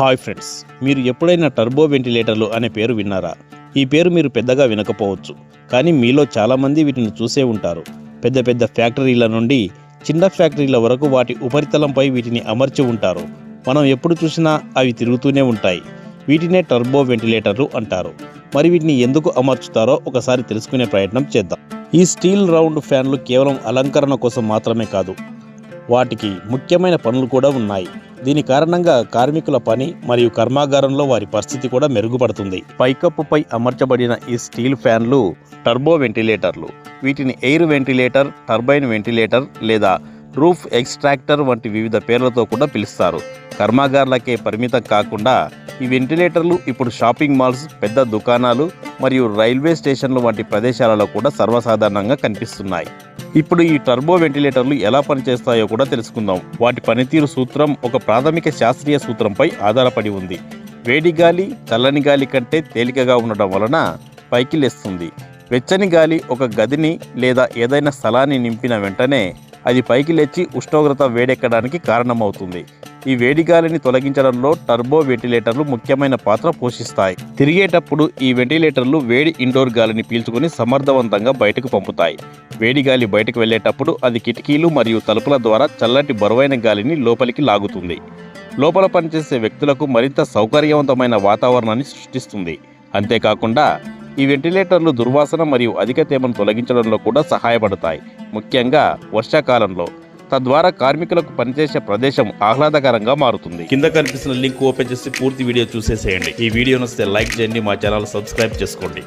Hi friends మీరు ఎప్పుడైనా turbo వెంటిలేటర్లు అనే పేరు విన్నారా? ఈ పేరు మీరు పెద్దగా వినకపోవచ్చు కానీ మీలో చాలామంది వీటిని చూసే ఉంటారు. పెద్ద పెద్ద ఫ్యాక్టరీల నుండి చిన్న ఫ్యాక్టరీల వరకు వాటి ఉపరితలంపై వీటిని అమర్చి ఉంటారు. మనం ఎప్పుడు చూసినా అవి తిరుగుతూనే ఉంటాయి. వీటినే టర్బో వెంటిలేటర్లు అంటారు. మరి వీటిని ఎందుకు అమర్చుతారో ఒకసారి తెలుసుకునే ప్రయత్నం చేద్దాం. ఈ స్టీల్ రౌండ్ ఫ్యాన్లు కేవలం అలంకరణ కోసం మాత్రమే కాదు వాటికి ముఖ్యమైన పనులు కూడా ఉన్నాయి. దీని కారణంగా కార్మికుల పని మరియు కర్మాగారంలో వారి పరిస్థితి కూడా మెరుగుపడుతుంది. పైకప్పుపై అమర్చబడిన ఈ స్టీల్ ఫ్యాన్లు టర్బో వెంటిలేటర్లు వీటిని ఎయిర్ వెంటిలేటర్ టర్బైన్ వెంటిలేటర్ లేదా రూఫ్ ఎక్స్ట్రాక్టర్ వంటి వివిధ పేర్లతో కూడా పిలుస్తారు. కర్మాగారాలకే పరిమితం కాకుండా ఈ వెంటిలేటర్లు ఇప్పుడు షాపింగ్ మాల్స్ పెద్ద దుకాణాలు మరియు రైల్వే స్టేషన్లు వంటి ప్రదేశాలలో కూడా సర్వసాధారణంగా కనిపిస్తున్నాయి. ఇప్పుడు ఈ టర్బో వెంటిలేటర్లు ఎలా పనిచేస్తాయో కూడా తెలుసుకుందాం. వాటి పనితీరు సూత్రం ఒక ప్రాథమిక శాస్త్రీయ సూత్రంపై ఆధారపడి ఉంది. వేడి గాలి చల్లని గాలి కంటే తేలికగా ఉండడం వలన పైకి లేస్తుంది. వెచ్చని గాలి ఒక గదిని లేదా ఏదైనా స్థలాన్ని నింపిన వెంటనే అది పైకి లేచి ఉష్ణోగ్రత వేడెక్కడానికి కారణమవుతుంది. ఈ వేడి గాలిని తొలగించడంలో టర్బో వెంటిలేటర్లు ముఖ్యమైన పాత్ర పోషిస్తాయి. తిరిగేటప్పుడు ఈ వెంటిలేటర్లు వేడి ఇండోర్ గాలిని పీల్చుకుని సమర్థవంతంగా బయటకు పంపుతాయి. వేడి గాలి బయటకు వెళ్ళేటప్పుడు అది కిటికీలు మరియు తలుపుల ద్వారా చల్లటి బరువైన గాలిని లోపలికి లాగుతుంది. లోపల పనిచేసే వ్యక్తులకు మరింత సౌకర్యవంతమైన వాతావరణాన్ని సృష్టిస్తుంది. అంతేకాకుండా ఈ వెంటిలేటర్లు దుర్వాసన మరియు అధిక తేమను తొలగించడంలో కూడా సహాయపడతాయి. ముఖ్యంగా వర్షాకాలంలో. తద్వారా కార్మికులకు పనిచేసే ప్రదేశం ఆహ్లాదకరంగా మారుతుంది. కింద కనిపిస్తున్న లింక్ ఓపెన్ చేసి పూర్తి వీడియో చూసేసేయండి. ఈ వీడియో నచ్చితే లైక్ చేయండి మా ఛానల్ సబ్స్క్రైబ్ చేసుకోండి.